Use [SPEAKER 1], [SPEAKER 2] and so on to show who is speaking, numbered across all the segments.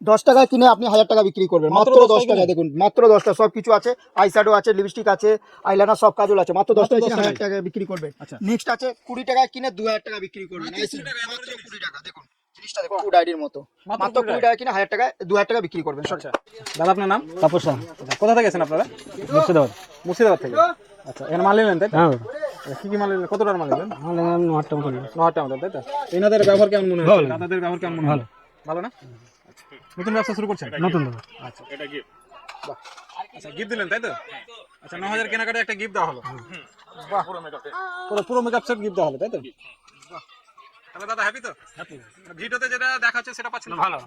[SPEAKER 1] দশ টাকায় কিনে আপনি হাজার টাকা বিক্রি করবেন।
[SPEAKER 2] মাত্র
[SPEAKER 1] মাত্র
[SPEAKER 2] 10
[SPEAKER 1] দশ
[SPEAKER 2] টাকায়
[SPEAKER 1] টাকা দেখুন মাত্র দশটা সব কিছু আছে আই শ্যাডো আছে লিপস্টিক আছে আইলাইনার সব কাজল আছে মাত্র দশ টাকা হাজার
[SPEAKER 2] টাকায়।
[SPEAKER 1] টাকা বিক্রি করবেন।
[SPEAKER 2] আচ্ছা।
[SPEAKER 1] নেক্সট আছে কুড়ি টাকায় কিনে দু হাজার টাকা বিক্রি করবেন
[SPEAKER 2] মাত্র
[SPEAKER 1] এই
[SPEAKER 2] 20 টাকা,
[SPEAKER 1] মাত্র
[SPEAKER 2] মাত্র
[SPEAKER 1] কুড়ি টাকা দেখুন জিনিসটা দেখুন। ফুড আইডির মতো
[SPEAKER 2] মাত্র
[SPEAKER 1] মাত্র
[SPEAKER 2] 20
[SPEAKER 1] কুড়ি টাকা কিনে হাজার টাকায় দু হাজার টাকা বিক্রি করবেন
[SPEAKER 2] আচ্ছা। দাদা আপনার নাম?
[SPEAKER 3] তাপস
[SPEAKER 2] আচ্ছা, কোথা থেকে আপনারা?
[SPEAKER 3] মুর্শিদাবাদ।
[SPEAKER 2] মুর্শিদাবাদ থেকে। আচ্ছা এখানে মাল নিলেন তাই তো?
[SPEAKER 3] হ্যাঁ।
[SPEAKER 2] আচ্ছা, কি কি মাল নিলেন? কত টাকার মাল নিলেন?
[SPEAKER 3] আমাদের নাম নোয়ারটা মতন
[SPEAKER 2] ন হাজার টাকা তাই তো? এনাদের ব্যবহার কেমন মনে দাদাদের ব্যবহার কেমন মনে হলো ভালো। না? আচ্ছা। নতুন ব্যবসা শুরু করছেন?
[SPEAKER 3] নতুন দাদা
[SPEAKER 2] আচ্ছা। এটা গিফট বাহ। আচ্ছা গিফট দিলেন তাই তো? আচ্ছা ন হাজার কেনাকাটা একটা গিফট দেওয়া হলো। বাহ। পুরো মেকআপ পুরো পুরো মেকআপ সেট গিফট দেওয়া হলো তাই তো? বাহ তাহলে দাদা হ্যাপি তো? হ্যাপি ভিডিওতে যেটা দেখাচ্ছে সেটা পাচ্ছেন ভালো।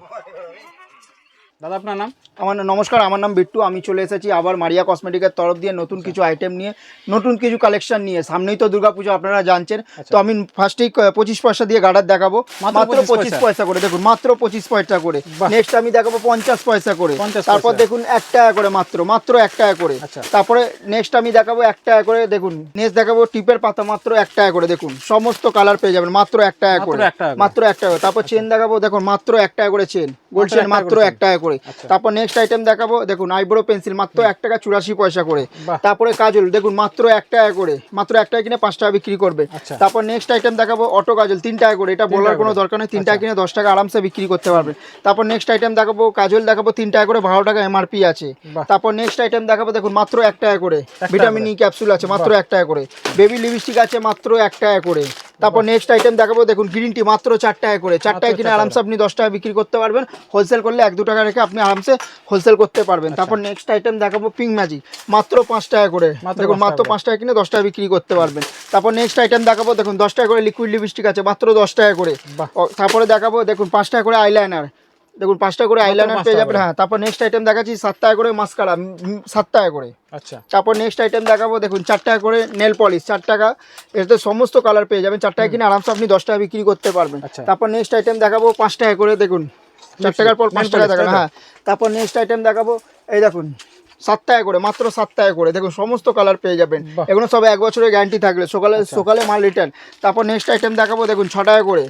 [SPEAKER 2] দাদা আপনার নাম?
[SPEAKER 1] আমার নমস্কার আমার নাম বিট্টু। আমি চলে এসেছি আবার মারিয়া কসমেটিকের তরফ দিয়ে নতুন কিছু আইটেম নিয়ে নতুন কিছু কালেকশন নিয়ে। সামনেই তো দুর্গাপুজো আপনারা জানছেন। তো আমি ফার্স্টেই পঁচিশ পয়সা দিয়ে গার্ডার দেখাবো।
[SPEAKER 2] মাত্র
[SPEAKER 1] মাত্র
[SPEAKER 2] 25
[SPEAKER 1] পঁচিশ
[SPEAKER 2] পয়সা।
[SPEAKER 1] করে দেখুন মাত্র পঁচিশ পয়সা করে। নেক্সট আমি দেখাবো পঞ্চাশ পয়সা করে। তারপর দেখুন এক টাকা করে মাত্র মাত্র এক টাকা করে।
[SPEAKER 2] আচ্ছা।
[SPEAKER 1] তারপরে নেক্সট আমি দেখাবো এক টাকা করে দেখুন নেক্সট দেখাবো টিপের পাতা মাত্র এক টাকা করে দেখুন সমস্ত কালার পেয়ে যাবেন মাত্র এক টাকা করে। মাত্র এক টাকা করে। তারপর চেন দেখাবো দেখুন মাত্র এক টাকা করে চেন গোল্ড চেন মাত্র এক টাকা করে।
[SPEAKER 2] আচ্ছা।
[SPEAKER 1] তারপর নেক্সট আইটেম দেখাবো দেখুন আইব্রো পেন্সিল মাত্র এক টাকা চুরাশি পয়সা করে। তারপরে কাজল দেখুন মাত্র এক টাকা করে মাত্র এক টাকা কিনে পাঁচ টাকা বিক্রি করবে।
[SPEAKER 2] আচ্ছা।
[SPEAKER 1] তারপর নেক্সট আইটেম দেখাবো অটো কাজল তিন টাকা করে। এটা বলার কোনো দরকার নেই তিন টাকা কিনে দশ টাকা আরামসে বিক্রি করতে পারবে তারপর নেক্সট আইটেম দেখাবো কাজল দেখাবো তিন টাকা করে বারো টাকা এমআরপি আছে। তারপর নেক্সট আইটেম দেখাবো দেখুন মাত্র এক টাকা করে। ভিটামিন ই ক্যাপসুল আছে মাত্র এক টাকা করে। বেবি লিপস্টিক আছে মাত্র এক টাকা করে। তারপর নেক্সট আইটেম দেখাবো দেখুন গ্রিন টি মাত্র চার টাকা করে চার টাকা কিনে আরামসে আপনি দশ টাকা বিক্রি করতে পারবেন। হোলসেল করলে এক দু টাকা রেখে আপনি আরামসে হোলসেল করতে পারবেন। তারপর নেক্সট আইটেম দেখাবো পিঙ্ক ম্যাজিক মাত্র পাঁচ টাকা করে। দেখুন মাত্র পাঁচ টাকা কিনে দশ টাকা বিক্রি করতে পারবেন। তারপর নেক্সট আইটেম দেখাবো দেখুন দশ টাকা করে লিকুইড লিপস্টিক আছে মাত্র দশ টাকা করে। তারপরে দেখাবো দেখুন পাঁচ টাকা করে আইলাইনার দেখুন পাঁচ টাকা করে আইলাইনার পেয়ে যাবেন। হ্যাঁ তারপর নেক্সট আইটেম দেখাচ্ছি সাত টাকা করে মাস্কারা সাত টাকা করে।
[SPEAKER 2] আচ্ছা।
[SPEAKER 1] তারপর নেক্সট আইটেম দেখাবো দেখুন চার টাকা করে নেল পলিশ চার টাকা এতে সমস্ত কালার পেয়ে যাবেন। চার টাকা কিনে আরামসে আপনি দশ টাকা বিক্রি করতে পারবেন।
[SPEAKER 2] আচ্ছা।
[SPEAKER 1] তারপর নেক্সট আইটেম দেখাবো পাঁচ টাকা করে দেখুন চার টাকার পর পাঁচ টাকা দেখানো হ্যাঁ। তারপর নেক্সট আইটেম দেখাবো এই দেখুন সাত টাকা করে মাত্র সাত টাকা করে দেখুন সমস্ত কালার পেয়ে যাবেন। এগুলো সব এক বছরের গ্যারান্টি থাকলে সকালে সকালে মাল রিটার্ন তারপর নেক্সট আইটেম দেখাবো দেখুন ছ টাকা করে।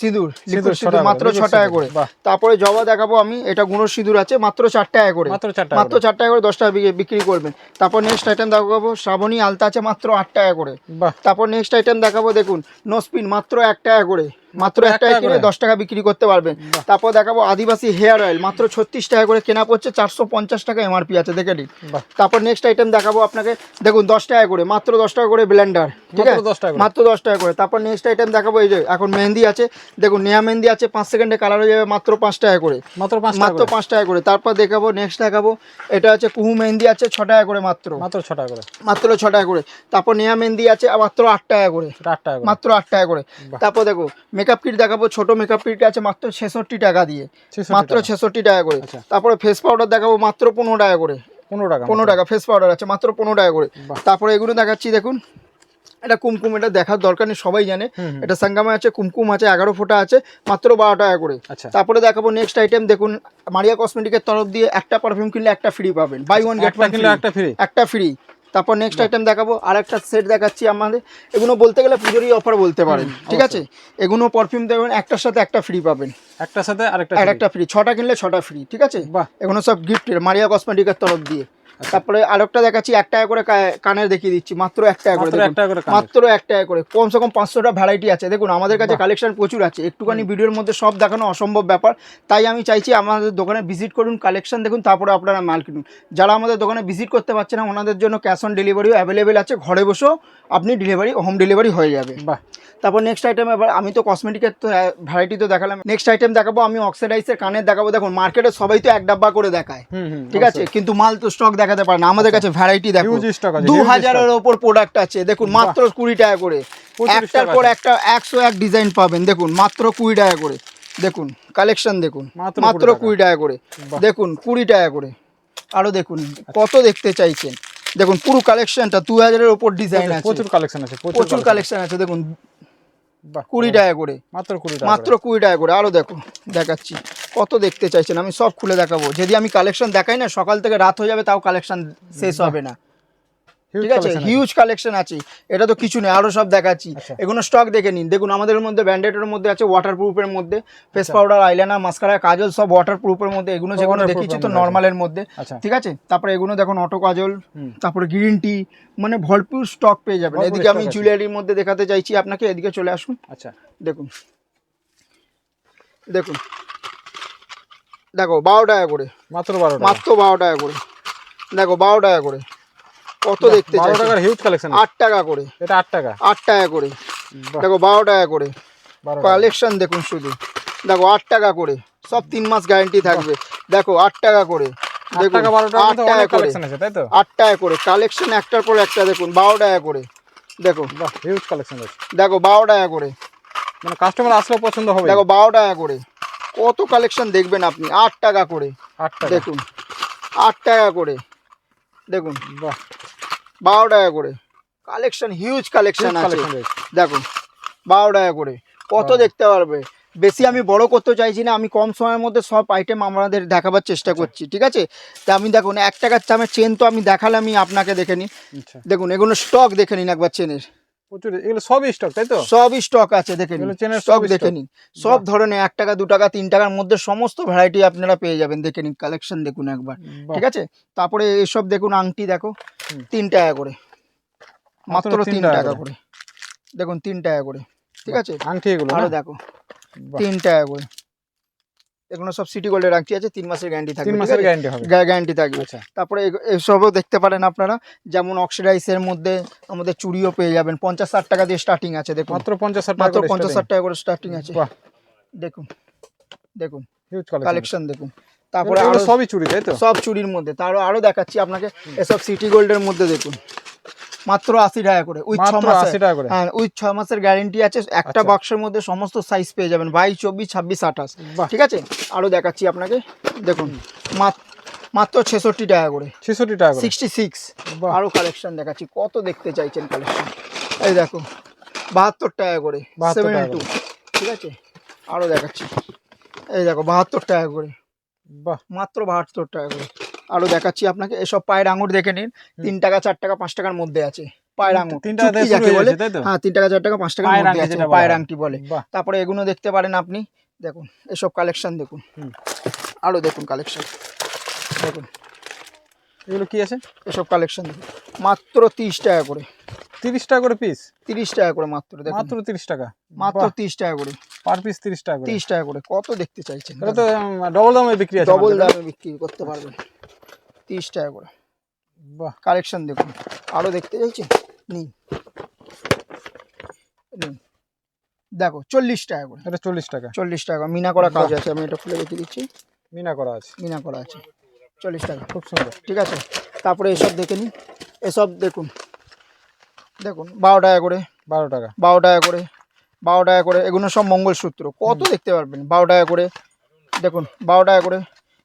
[SPEAKER 1] সিঁদুর সিঁদুর মাত্র ছ টাকা করে।
[SPEAKER 2] বাহ।
[SPEAKER 1] তারপরে জবা দেখাবো আমি এটা গুঁড়ো সিঁদুর আছে মাত্র চার টাকা করে।
[SPEAKER 2] মাত্র চার টাকা
[SPEAKER 1] মাত্র চার টাকা করে দশ টাকা বিক্রি- করবেন। তারপর নেক্সট আইটেম দেখাবো শ্রাবণী আলতা আছে মাত্র আট টাকা করে।
[SPEAKER 2] বাহ।
[SPEAKER 1] তারপর নেক্সট আইটেম দেখাবো দেখুন নোসপিন মাত্র এক টাকা করে। মাত্র এক টাকা কিনে দশ টাকা বিক্রি করতে পারবেন। তারপর দেখাবো আদিবাসী হেয়ার অয়েল মাত্র ছত্রিশ টাকা করে কেনা পড়ছে চারশো পঞ্চাশ টাকা এমআরপি আছে দেখে নিন। তারপর নেক্সট আইটেম দেখাবো আপনাকে। দেখুন দশ টাকা করে মাত্র দশ টাকা করে ব্লেন্ডার ঠিক আছে?
[SPEAKER 2] 10 টাকা
[SPEAKER 1] মাত্র দশ টাকা করে। তারপর নেক্সট আইটেম দেখাবো এই যে এখন মেহেন্দি আছে। দেখুন নেয়া মেহেন্দি আছে পাঁচ সেকেন্ডে কালার হয়ে যাবে মাত্র পাঁচ টাকা করে।
[SPEAKER 2] মাত্র পাঁচ
[SPEAKER 1] মাত্র
[SPEAKER 2] করে।
[SPEAKER 1] পাঁচ টাকা করে। তারপর দেখাবো নেক্সট দেখাবো এটা হচ্ছে কুহু মেহেন্দি আছে ছ টাকা করে মাত্র।
[SPEAKER 2] মাত্র ছ টাকা করে।
[SPEAKER 1] মাত্র ছ টাকা করে। তারপর নেয়া মেহেন্দি আছে মাত্র আট টাকা করে।
[SPEAKER 2] আট টাকা
[SPEAKER 1] মাত্র আট টাকা করে। তারপর দেখো মেকআপ কিট দেখাবো ছোট মেকআপ কিট আছে মাত্র ছেষট্টি টাকা দিয়ে। মাত্র ছেষট্টি টাকা করে।
[SPEAKER 2] আচ্ছা।
[SPEAKER 1] তারপরে ফেস পাউডার দেখাবো মাত্র পনেরো টাকা করে।
[SPEAKER 2] পনেরো টাকা
[SPEAKER 1] পনেরো টাকা ফেস পাউডার আছে মাত্র পনেরো টাকা করে। তারপরে এগুলো দেখাচ্ছি দেখুন। এটা কুমকুম এটা দেখার দরকার নেই সবাই জানে। এটা সাঙ্গামে আছে কুমকুম আছে এগারো ফোঁটা আছে মাত্র বারো টাকা করে।
[SPEAKER 2] আচ্ছা।
[SPEAKER 1] তারপরে দেখাবো নেক্সট আইটেম দেখুন মারিয়া কসমেটিকের তরফ দিয়ে একটা পারফিউম কিনলে একটা ফ্রি পাবেন। বাই ওয়ান গেট
[SPEAKER 2] কিনলে একটা free?
[SPEAKER 1] একটা ফ্রি তারপর নেক্সট আইটেম দেখাবো। আর একটা সেট দেখাচ্ছি আমাদের। এগুলো বলতে গেলে পুজোরই অফার বলতে পারেন ঠিক আছে? এগুলো পারফিউম দেবেন একটার সাথে একটা ফ্রি পাবেন।
[SPEAKER 2] একটার সাথে আরেকটা
[SPEAKER 1] আর
[SPEAKER 2] free।
[SPEAKER 1] একটা ফ্রি ছটা কিনলে ছটা ফ্রি ঠিক আছে?
[SPEAKER 2] বাহ।
[SPEAKER 1] এগুলো সব গিফটের মারিয়া কসমেটিকের তরফ দিয়ে। তারপরে আরেকটা দেখাচ্ছি এক টাকা করে কানের দেখিয়ে দিচ্ছি মাত্র এক টাকা করে
[SPEAKER 2] মাত্র। এক টাকা করে
[SPEAKER 1] কমসে কম পাঁচশোটা ভ্যারাইটি আছে। দেখুন আমাদের কাছে কালেকশন প্রচুর আছে। একটুখানি ভিডিওর মধ্যে সব দেখানো অসম্ভব ব্যাপার। তাই আমি চাইছি আমাদের দোকানে ভিজিট করুন কালেকশন দেখুন তারপরে আপনারা মাল কিনুন। যারা আমাদের দোকানে ভিজিট করতে পারছে না ওনাদের জন্য ক্যাশ অন ডেলিভারিও অ্যাভেলেবেল আছে। ঘরে বসেও আপনি ডেলিভারি হোম ডেলিভারি হয়ে যাবে।
[SPEAKER 2] বাহ।
[SPEAKER 1] তারপর নেক্সট আইটেম এবার আমি তো কসমেটিকের তো ভ্যারাইটি তো দেখালাম। নেক্সট আইটেম দেখাবো আমি অক্সিডাইসের কানের দেখাবো। দেখুন মার্কেটে সবাই তো এক ডাব্বা করে দেখায়। ঠিক আছে? কিন্তু মাল তো স্টক দেখাতে পারে না আমাদের কাছে ভ্যারাইটি দেখো। দু হাজারের ওপর প্রোডাক্ট আছে। দেখুন মাত্র কুড়ি টাকা করে। একটার পর একটা একশো এক ডিজাইন পাবেন। দেখুন মাত্র কুড়ি টাকা করে। দেখুন কালেকশন দেখুন।
[SPEAKER 2] মাত্র
[SPEAKER 1] মাত্র
[SPEAKER 2] 20 টাকা।
[SPEAKER 1] কুড়ি টাকা করে। দেখুন কুড়ি টাকা করে। আরও দেখুন কত দেখতে চাইছেন? দেখুন পুরো কালেকশনটা দু হাজারের ওপর ডিজাইন আছে।
[SPEAKER 2] প্রচুর কালেকশন আছে
[SPEAKER 1] প্রচুর কালেকশন আছে। দেখুন। কুড়ি টাকা করে।
[SPEAKER 2] মাত্র কুড়ি টাকা
[SPEAKER 1] মাত্র কুড়ি টাকা করে। আরও দেখো দেখাচ্ছি। কত দেখতে চাইছেন? আমি সব খুলে দেখাবো। যদি আমি কালেকশন দেখাই না সকাল থেকে রাত হয়ে যাবে তাও কালেকশন শেষ হবে না। ঠিক আছে? হিউজ কালেকশন আছে। এটা তো কিছু নেই আরও সব দেখাচ্ছি।
[SPEAKER 2] আচ্ছা।
[SPEAKER 1] এগুলো স্টক দেখে নিন। দেখুন আমাদের মধ্যে ব্যান্ডেডের মধ্যে আছে ওয়াটার প্রুফের মধ্যে face powder eyeliner mascara kajal সব ওয়াটার প্রুফের মধ্যে। এগুলো যেগুলো দেখিয়েছি তো। নর্মালের মধ্যে।
[SPEAKER 2] আচ্ছা।
[SPEAKER 1] ঠিক আছে? তারপরে এগুলো দেখুন অটো কাজল তারপরে গ্রিন টি মানে ভরপুর স্টক পেয়ে যাবেন। এদিকে আমি। জুয়েলারির মধ্যে দেখাতে চাইছি আপনাকে এদিকে চলে আসুন।
[SPEAKER 2] আচ্ছা।
[SPEAKER 1] দেখুন। দেখুন। দেখো বারো টাকা করে
[SPEAKER 2] মাত্র বারো
[SPEAKER 1] মাত্র বারো টাকা করে দেখো বারো টাকা করে কত দেখতে
[SPEAKER 2] বারো টাকার হিউজ কালেকশন
[SPEAKER 1] আট টাকা করে
[SPEAKER 2] এটা আট টাকা
[SPEAKER 1] আট টাকা করে দেখো বারো টাকা করে কালেকশন দেখুন শুধু দেখো আট টাকা করে সব তিন মাস গ্যারান্টি থাকবে দেখো আট টাকা করে
[SPEAKER 2] আট
[SPEAKER 1] দেখুন
[SPEAKER 2] টাকা
[SPEAKER 1] আট টাকা করে
[SPEAKER 2] কালেকশন আছে তাই তো
[SPEAKER 1] আট টাকা করে কালেকশন একটার পর একটা দেখুন বারো টাকা করে দেখো
[SPEAKER 2] হিউজ কালেকশন
[SPEAKER 1] দেখো বারো টাকা করে
[SPEAKER 2] মানে কাস্টমার পছন্দ হবে
[SPEAKER 1] দেখো বারো টাকা করে কত কালেকশন দেখবেন আপনি? আট টাকা করে।
[SPEAKER 2] আট টাকা।
[SPEAKER 1] দেখুন। আট টাকা করে। দেখুন।
[SPEAKER 2] বাহ।
[SPEAKER 1] বারো টাকা করে। কালেকশন হিউজ কালেকশন আছে। দেখুন। বারো টাকা করে। কত দেখতে পারবে? বেশি আমি বড় করতে চাইছি না। আমি কম সময়ের মধ্যে সব আইটেম আমাদের দেখাবার চেষ্টা করছি ঠিক আছে? তা আমি দেখুন এক টাকার চামের চেন তো আমি দেখালামই আপনাকে দেখে নিন
[SPEAKER 2] আচ্ছা।
[SPEAKER 1] দেখুন এগুলো স্টক দেখে নিন একবার চেনের
[SPEAKER 2] প্রচুর এগুলো সবই স্টক তাই তো?
[SPEAKER 1] সব স্টক আছে দেখে নিন। স্টক দেখে নিন। সব ধরনের এক টাকা দু টাকা তিন টাকার মধ্যে সমস্ত ভ্যারাইটি আপনারা পেয়ে যাবেন দেখে নিন কালেকশন দেখুন একবার। ঠিক আছে? তারপরে এসব দেখুন আংটি দেখো তিন টাকা করে।
[SPEAKER 2] মাত্র তিন টাকা করে।
[SPEAKER 1] করে। দেখুন তিন টাকা করে। ঠিক আছে?
[SPEAKER 2] আংটি এগুলো আরও
[SPEAKER 1] দেখো তিন টাকা করে। এগুলো সব সিটি গোল্ডের আংটি আছে তিন মাসের গ্যারান্টি থাকবে
[SPEAKER 2] তিন মাসের গ্যারান্টি হবে।
[SPEAKER 1] গ্যারান্টি থাকবে।
[SPEAKER 2] আচ্ছা।
[SPEAKER 1] তারপরে এসবও দেখতে পারেন আপনারা যেমন অক্সিডাইসের মধ্যে আমাদের চুড়িও পেয়ে যাবেন পঞ্চাশ ষাট টাকা দিয়ে স্টার্টিং আছে দেখুন।
[SPEAKER 2] মাত্র পঞ্চাশ ষাট
[SPEAKER 1] মাত্র পঞ্চাশ ষাট টাকা করে স্টার্টিং আছে।
[SPEAKER 2] বাহ।
[SPEAKER 1] দেখুন দেখুন
[SPEAKER 2] হিউজ কালেকশন
[SPEAKER 1] দেখুন। তারপরে আরও
[SPEAKER 2] সবই চুরি তাই তো?
[SPEAKER 1] সব চুরির মধ্যে তারও আরও দেখাচ্ছি আপনাকে এসব সিটি গোল্ডের মধ্যে দেখুন। মাত্র আশি টাকা করে। উইথ ছ
[SPEAKER 2] মাত্র আশি টাকা করে।
[SPEAKER 1] হ্যাঁ উইথ ছ মাসের গ্যারেন্টি আছে। একটা
[SPEAKER 2] আচ্ছা।
[SPEAKER 1] বাক্সের মধ্যে সমস্ত সাইজ পেয়ে যাবেন। বাইশ চব্বিশ ছাব্বিশ আঠাশ। ঠিক আছে? আরও দেখাচ্ছি আপনাকে। দেখুন মাত- মাত্র ছেষট্টি টাকা করে।
[SPEAKER 2] ছেষট্টি টাকা
[SPEAKER 1] সিক্সটি সিক্স
[SPEAKER 2] বাহ।
[SPEAKER 1] আরও কালেকশন দেখাচ্ছি। কত দেখতে চাইছেন কালেকশন এই দেখো বাহাত্তর টাকা করে।
[SPEAKER 2] 72
[SPEAKER 1] সেভেন টু ঠিক আছে? আরও দেখাচ্ছি। এই দেখো বাহাত্তর টাকা করে।
[SPEAKER 2] বাহ।
[SPEAKER 1] মাত্র বাহাত্তর টাকা করে। আরও দেখাচ্ছি আপনাকে। এসব পায়ের আঙুর দেখে নিন। তিন টাকা চার টাকা পাঁচ টাকার মধ্যে আছে। পায়ের আঙুর। যাকে বলে। হ্যাঁ তিন টাকা চার টাকা পাঁচ টাকার মধ্যে আছে পায়ের আংটি বলে। তারপরে এগুলো দেখতে পারেন আপনি। দেখুন এসব কালেকশন দেখুন। আরও দেখুন কালেকশন। দেখুন।
[SPEAKER 2] এগুলো কি আছে?
[SPEAKER 1] এসব কালেকশন মাত্র তিরিশ টাকা করে।
[SPEAKER 2] তিরিশ টাকা করে পিস
[SPEAKER 1] তিরিশ টাকা করে মাত্র
[SPEAKER 2] মাত্র তিরিশ টাকা?
[SPEAKER 1] মাত্র তিরিশ টাকা করে।
[SPEAKER 2] পার পিস তিরিশ টাকা
[SPEAKER 1] তিরিশ টাকা করে। কত দেখতে চাইছেন?
[SPEAKER 2] এটা তো ডবল দামে বিক্রি আছে
[SPEAKER 1] ডবল দামে বিক্রি করতে পারবেন। তিরিশ টাকা করে।
[SPEAKER 2] বাহ
[SPEAKER 1] কালেকশন দেখুন। আরও দেখতে চাইছেন? নিন। নিন। দেখো চল্লিশ টাকা করে।
[SPEAKER 2] এটা চল্লিশ টাকা।
[SPEAKER 1] চল্লিশ টাকা। মিনা করা কাজ আছে আমি এটা খুলে রেখে দিচ্ছি।
[SPEAKER 2] মিনা করা আছে।
[SPEAKER 1] মিনা করা আছে। চল্লিশ টাকা।
[SPEAKER 2] খুব সুন্দর।
[SPEAKER 1] ঠিক আছে? তারপরে এসব দেখে নিন। এসব দেখুন। দেখুন বারো টাকা করে।
[SPEAKER 2] বারো টাকা।
[SPEAKER 1] বারো টাকা করে। বারো টাকা করে। এগুলো সব মঙ্গলসূত্র। কত দেখতে পারবেন? বারো টাকা করে। দেখুন বারো টাকা করে।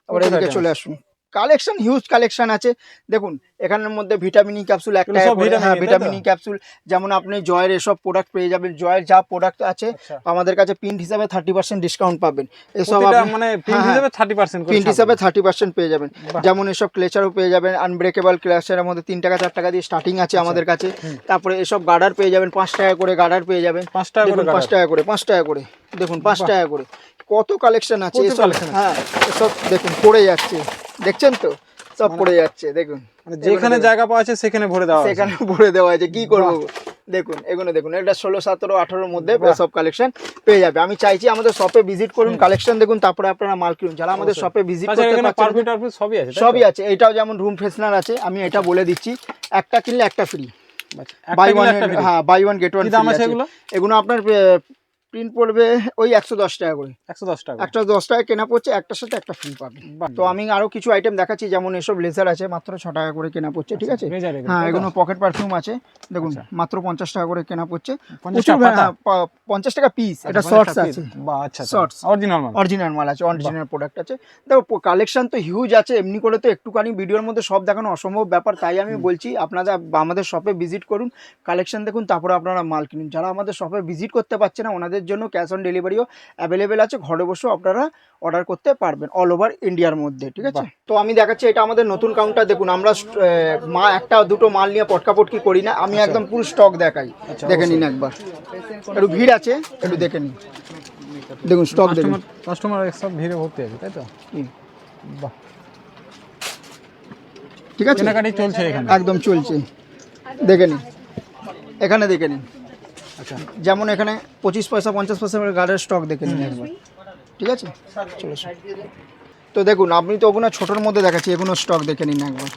[SPEAKER 1] তারপরে এদিকে চলে আসুন। কালেকশন হিউজ কালেকশন আছে। দেখুন এখানের মধ্যে ভিটামিন ক্যাপসুল এক
[SPEAKER 2] এগুলো
[SPEAKER 1] টাকা
[SPEAKER 2] সব
[SPEAKER 1] করে
[SPEAKER 2] vitamin,
[SPEAKER 1] হ্যাঁ ভিটামিন ক্যাপসুল যেমন আপনি জয়ের এসব প্রোডাক্ট পেয়ে যাবেন জয়ের যা প্রোডাক্ট আছে
[SPEAKER 2] আচ্ছা।
[SPEAKER 1] আমাদের কাছে প্রিন্ট হিসাবে থার্টি পার্সেন্ট ডিসকাউন্ট পাবেন। এসব
[SPEAKER 2] মানে প্রিন্ট
[SPEAKER 1] হ্যাঁ,
[SPEAKER 2] হিসেবে থার্টি পার্সেন্ট
[SPEAKER 1] প্রিন্ট হিসাবে থার্টি পার্সেন্ট পেয়ে যাবেন। যেমন এসব ক্লেচারও পেয়ে যাবেন আনব্রেকেবল ক্লেচারের মধ্যে তিন টাকা চার টাকা দিয়ে স্টার্টিং আছে আমাদের কাছে। তারপরে এসব গার্ডার পেয়ে যাবেন পাঁচ টাকা করে গার্ডার পেয়ে যাবেন।
[SPEAKER 2] পাঁচ টাকা করে
[SPEAKER 1] পাঁচ টাকা করে পাঁচ টাকা করে দেখুন পাঁচ টাকা করে। কত কালেকশন আছে এসব
[SPEAKER 2] আছে।
[SPEAKER 1] হ্যাঁ এসব দেখুন পড়ে যাচ্ছে। দেখছেন তো? সব পড়ে যাচ্ছে দেখুন।
[SPEAKER 2] মানে যেখানে জায়গা পাওয়া আছে সেখানে ভরে দেওয়া
[SPEAKER 1] সেখানে ভরে দেওয়া আছে কি করব? দেখুন এগুলো দেখুন। এটা ষোলো সতেরো আঠারোর মধ্যে সব কালেকশন পেয়ে যাবে। আমি চাইছি আমাদের শপে ভিজিট করুন কালেকশন দেখুন তারপরে আপনারা মাল কিনুন। যারা আমাদের। শপে ভিজিট করতে
[SPEAKER 2] সবই আছে
[SPEAKER 1] সবই আছে। এটাও যেমন রুম ফ্রেশনার আছে আমি এটা বলে দিচ্ছি। একটা কিনলে একটা ফ্রি বাই ওয়ান হ্যাঁ বাই ওয়ান গেট ওয়ান
[SPEAKER 2] এগুলো?
[SPEAKER 1] আপনার প্রিন্ট পড়বে ওই একশো দশ টাকা করে।
[SPEAKER 2] একশো দশ টাকা
[SPEAKER 1] একটা দশ টাকা কেনা পড়ছে একটার সাথে একটা ফ্রি
[SPEAKER 2] বাহ।
[SPEAKER 1] তো আমি আরও কিছু আইটেম দেখাচ্ছি যেমন এসব লেজার আছে মাত্র ছ টাকা করে কেনা পড়ছে ঠিক আছে? হ্যাঁ এগুলো পকেট পারফিউম আছে দেখুন
[SPEAKER 2] আচ্ছা।
[SPEAKER 1] মাত্র পঞ্চাশ টাকা করে কেনা পড়ছে।
[SPEAKER 2] পঞ্চাশ টাকা?
[SPEAKER 1] হ্যাঁ, পিস এটা
[SPEAKER 2] আচ্ছা,
[SPEAKER 1] শর্টস আছে।
[SPEAKER 2] আচ্ছা
[SPEAKER 1] Shorts।
[SPEAKER 2] অরিজিনাল মাল।
[SPEAKER 1] অরিজিনাল মাল আছে অরিজিনাল প্রোডাক্ট আছে। দেখো কালেকশন তো হিউজ আছে এমনি করে তো একটুখানি ভিডিওর মধ্যে সব দেখানো অসম্ভব ব্যাপার তাই আমি বলছি আপনারা আমাদের শপে ভিজিট করুন কালেকশন দেখুন তারপরে আপনারা মাল কিনুন। যারা আমাদের শপে ভিজিট করতে পারছে না ওনাদের জন্য ক্যাশ অন ডেলিভারিও অ্যাভেলেবেল আছে। ঘরে বসেও আপনারা অর্ডার করতে পারবেন অল ওভার ইন্ডিয়ার মধ্যে ঠিক আছে? তো আমি দেখাচ্ছি এটা আমাদের নতুন কাউন্টার দেখুন আমরা মা একটা দুটো মাল নিয়ে পটকাপটকি করি না আমি একদম পুরো স্টক দেখাই। দেখে নিন একবার। একটু ভিড় আছে একটু দেখে নিন। দেখুন স্টক দেখুন।
[SPEAKER 2] কাস্টমার সব ভিড়ে ভর্তি আছে তাই তো। বাহ।
[SPEAKER 1] ঠিক আছে?
[SPEAKER 2] কেনাকাটি চলছে এখানে।
[SPEAKER 1] একদম চলছে। দেখে নিন। এখানে দেখে নিন।
[SPEAKER 2] আচ্ছা।
[SPEAKER 1] যেমন এখানে পঁচিশ পয়সা পঞ্চাশ পয়সা গাড়ির স্টক দেখে নিন একবার। ঠিক আছে? চলো। তো দেখুন আপনি তো ওগুলো ছোটোর মধ্যে দেখাচ্ছি এগুলো স্টক দেখে নিন একবার।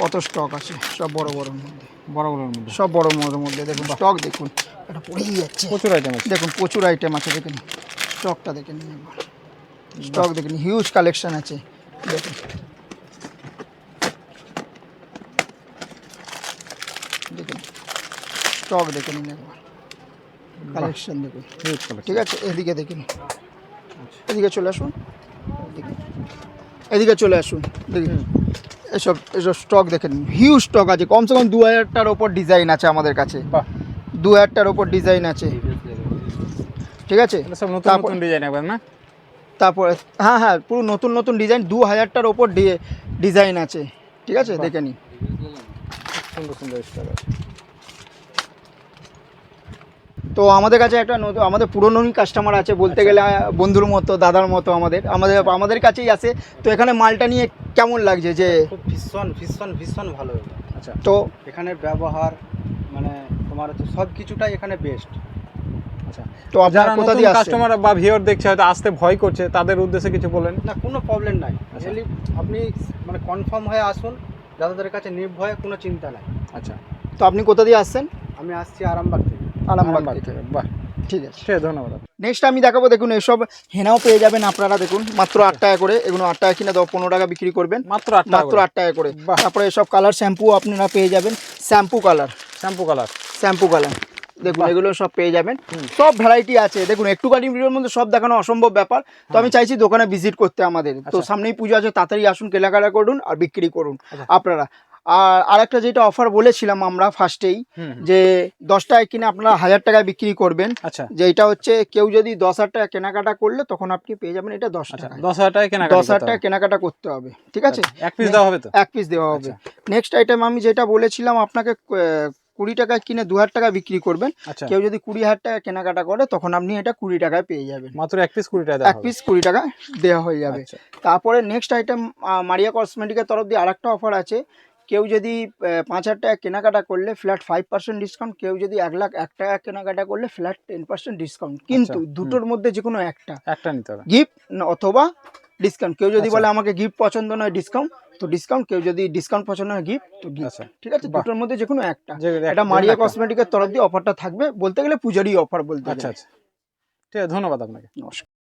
[SPEAKER 1] কত স্টক আছে? সব বড় বড়র মধ্যে।
[SPEAKER 2] বড়গুলোর মধ্যে।
[SPEAKER 1] সব বড় বড়র মধ্যে দেখুন স্টক দেখুন। এটা পড়েই যাচ্ছে।
[SPEAKER 2] প্রচুর আইটেম আছে।
[SPEAKER 1] দেখুন প্রচুর আইটেম আছে দেখে নিন। স্টকটা দেখে নিন একবার। স্টক দেখে নিন হিউজ কালেকশন আছে। দেখুন। দেখুন। স্টক দেখে নিন একবার। কালেকশন দেখুন ঠিক আছে এদিকে দেখুন এদিকে চলে আসুন। এদিকে। চলে আসুন। দেখুন এসব এসব স্টক দেখে নিন হিউজ স্টক আছে। কমসে কম দু হাজারটার ওপর ডিজাইন আছে আমাদের কাছে। দু হাজারটার ওপর ডিজাইন আছে। ঠিক আছে?
[SPEAKER 2] সব নতুন ডিজাইন একবার না?
[SPEAKER 1] তারপরে হ্যাঁ হ্যাঁ পুরো নতুন নতুন ডিজাইন দু হাজারটার ওপর ডিজাইন আছে। ঠিক আছে? দেখে নিন।
[SPEAKER 2] সুন্দর সুন্দর স্টাইল আছে।
[SPEAKER 1] তো আমাদের কাছে একটা নতুন আমাদের পুরনোই কাস্টমার আছে বলতে গেলে বন্ধুর মতো দাদার মতো আমাদের। আমাদের আমাদের কাছেই আছে। তো এখানে মালটা নিয়ে কেমন লাগছে যে
[SPEAKER 3] ভীষণ ভীষণ ভীষণ ভালো
[SPEAKER 2] আচ্ছা।
[SPEAKER 1] তো
[SPEAKER 3] এখানের ব্যবহার মানে তোমার হচ্ছে সব কিছুটাই এখানে বেস্ট
[SPEAKER 2] আচ্ছা।
[SPEAKER 1] তো আপনারা কোথা দিয়ে
[SPEAKER 2] কাস্টমার বা ভিউয়ার দেখছে হয়তো আসতে ভয় করছে তাদের উদ্দেশ্যে কিছু বলেন।
[SPEAKER 3] না কোনো প্রবলেম নাই।
[SPEAKER 2] আচ্ছা।
[SPEAKER 3] আপনি মানে কনফার্ম হয়ে আসুন দাদাদের কাছে নির্ভয়ে কোনো চিন্তা নাই।
[SPEAKER 2] আচ্ছা।
[SPEAKER 1] তো আপনি কোথা দিয়ে আসছেন?
[SPEAKER 3] আমি আসছি আরামবাগ থেকে।
[SPEAKER 1] আরামবাগ থেকে
[SPEAKER 2] বাহ
[SPEAKER 1] ঠিক আছে।
[SPEAKER 2] ঠিক ধন্যবাদ।
[SPEAKER 1] নেক্সট আমি দেখাবো দেখুন এসব হেনাও পেয়ে যাবেন আপনারা দেখুন মাত্র আট টাকা করে। এগুলো আট টাকা কিনে দাও পনেরো টাকা বিক্রি করবেন।
[SPEAKER 2] মাত্র আট
[SPEAKER 1] মাত্র আট টাকা করে। তারপরে এসব কালার শ্যাম্পু আপনারা পেয়ে যাবেন। Shampoo colour.
[SPEAKER 2] Shampoo colour.
[SPEAKER 1] Shampoo colour. দেখুন এগুলো সব পেয়ে যাবেন। সব ভ্যারাইটি আছে। দেখুন একটুখানি ভিডিওর মধ্যে সব দেখানো অসম্ভব ব্যাপার। তো আমি চাইছি দোকানে ভিজিট করতে আমাদের। তো
[SPEAKER 2] আচ্ছা।
[SPEAKER 1] সামনেই পুজো আছে তাড়াতাড়ি আসুন কেনাকাটা করুন আর বিক্রি করুন
[SPEAKER 2] আচ্ছা।
[SPEAKER 1] আপনারা। আর আরেকটা যেটা অফার বলেছিলাম আমরা ফার্স্টেই যে দশ টাকায় কিনে আপনারা হাজার টাকায় বিক্রি করবেন।
[SPEAKER 2] আচ্ছা।
[SPEAKER 1] যে এটা হচ্ছে কেউ যদি দশ হাজার টাকা কেনাকাটা করলে তখন আপনি পেয়ে যাবেন এটা দশ
[SPEAKER 2] আচ্ছা
[SPEAKER 1] টাকা
[SPEAKER 2] দশ হাজার টাকা কেনা
[SPEAKER 1] দশ হাজার টাকা কেনাকাটা করতে হবে ঠিক আছে?
[SPEAKER 2] এক পিস দেওয়া হবে তো?
[SPEAKER 1] এক পিস দেওয়া হবে।
[SPEAKER 2] আচ্ছা।
[SPEAKER 1] নেক্সট আইটেম আমি যেটা বলেছিলাম আপনাকে কুড়ি টাকায় কিনে দু হাজার টাকা বিক্রি করবেন।
[SPEAKER 2] আচ্ছা।
[SPEAKER 1] কেউ যদি কুড়ি হাজার টাকা কেনাকাটা করে তখন আপনি এটা কুড়ি টাকায় পেয়ে যাবেন।
[SPEAKER 2] মাত্র এক পিস কুড়ি টাকা
[SPEAKER 1] এক পিস কুড়ি টাকা দেওয়া হয়ে যাবে।
[SPEAKER 2] আচ্ছা।
[SPEAKER 1] তারপরে নেক্সট আইটেম মারিয়া কসমেটিকের তরফ দিয়ে আরেকটা অফার আছে। কেউ যদি পাঁচ হাজার টাকা কেনাকাটা করলে ফ্ল্যাট ফাইভ পার্সেন্ট ডিসকাউন্ট কেউ যদি এক লাখ এক টাকা কেনাকাটা করলে ফ্ল্যাট টেন পার্সেন্ট ডিসকাউন্ট কিন্তু দুটোর মধ্যে যে কোনো একটা।
[SPEAKER 2] একটা নিতে হবে।
[SPEAKER 1] গিফট অথবা ডিসকাউন্ট কেউ যদি
[SPEAKER 2] আচ্ছা।
[SPEAKER 1] বলে আমাকে গিফট পছন্দ নয় ডিসকাউন্ট তো ডিসকাউন্ট কেউ যদি ডিসকাউন্ট পছন্দ হয় গিফট তো গিফট
[SPEAKER 2] আচ্ছা।
[SPEAKER 1] ঠিক আছে? দুটোর মধ্যে যে কোনো একটা। এটা মারিয়া কসমেটিকের তরফ দিয়ে অফারটা থাকবে। বলতে গেলে পূজারই অফার বলতে
[SPEAKER 2] আচ্ছা আচ্ছা। ঠিক আছে ধন্যবাদ আপনাকে।
[SPEAKER 1] নমস্কার।